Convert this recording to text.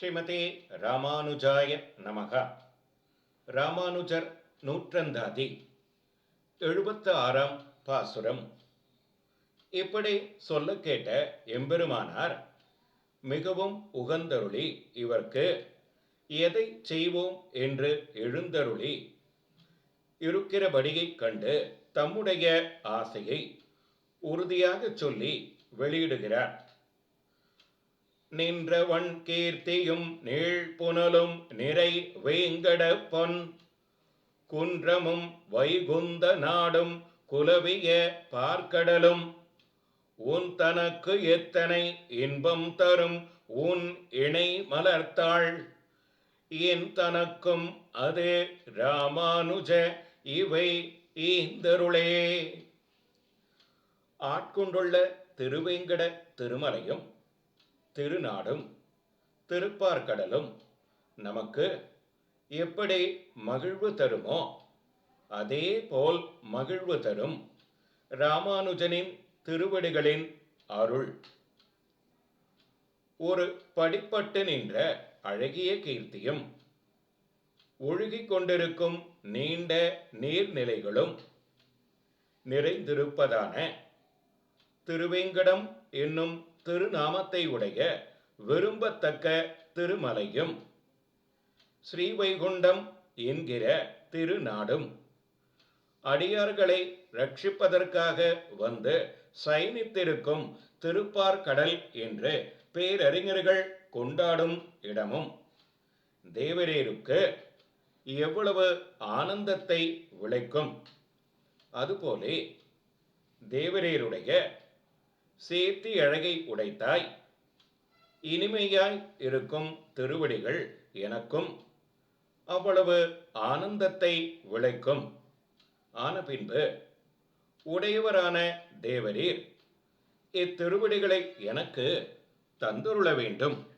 ஸ்ரீமதி ராமானுஜாய நமக. ராமானுஜர் நூற்றந்தாதி எழுபத்து ஆறாம் பாசுரம். இப்படி சொல்ல கேட்ட எம்பெருமானார் மிகவும் உகந்தருளி இவர்க்கு எதை செய்வோம் என்று எழுந்தருளி இருக்கிறபடியைக் கண்டு தம்முடைய ஆசையை உறுதியாகச் சொல்லி வெளியிடுகிறார். நின்றவன் கீர்த்தியும் நீழ்புனலும் நிறை வேங்கடப்பொன். குன்றமும் வைகுந்த நாடும் குலவிய பார்க்கடலும். உன் தனக்கு எத்தனை இன்பம் தரும் உன் இணை மலர்த்தாள். என் தனக்கும் அது ராமானுஜ இவை ஈந்தருளே. ஆட்கொண்டுள்ள திருவேங்கட திருமலையும் திருநாடும் திருப்பார்கடலும் நமக்கு எப்படி மகிழ்வு தருமோ அதே போல் மகிழ்வு தரும் ராமானுஜனின் திருவடிகளின் அருள். ஒரு படிப்பட்டு நின்ற அழகிய கீர்த்தியும் ஒழுகிக் கொண்டிருக்கும் நீண்ட நீர்நிலைகளும் நிறைந்திருப்பதான திருவேங்கடம் என்னும் திருநாமத்தை உடைய விரும்பத்தக்க திருமலையும் ஸ்ரீவைகுண்டம் என்கிற திருநாடும். அடியார்களை ரட்சிப்பதற்காக வந்து சயனித்திருக்கும் திருப்பார்கடல் என்று பேரறிஞர்கள் கொண்டாடும் இடமும். தேவரேருக்கு எவ்வளவு ஆனந்தத்தை விளைக்கும். அதுபோலே தேவரேருடைய சேர்த்தி அழகை உடைத்தாய். இனிமையாய் இருக்கும் திருவடிகள் எனக்கும் அவ்வளவு ஆனந்தத்தை விளைக்கும். ஆன பின்பு உடையவரான தேவரீர் இத்திருவடிகளை எனக்கு தந்துருள வேண்டும்.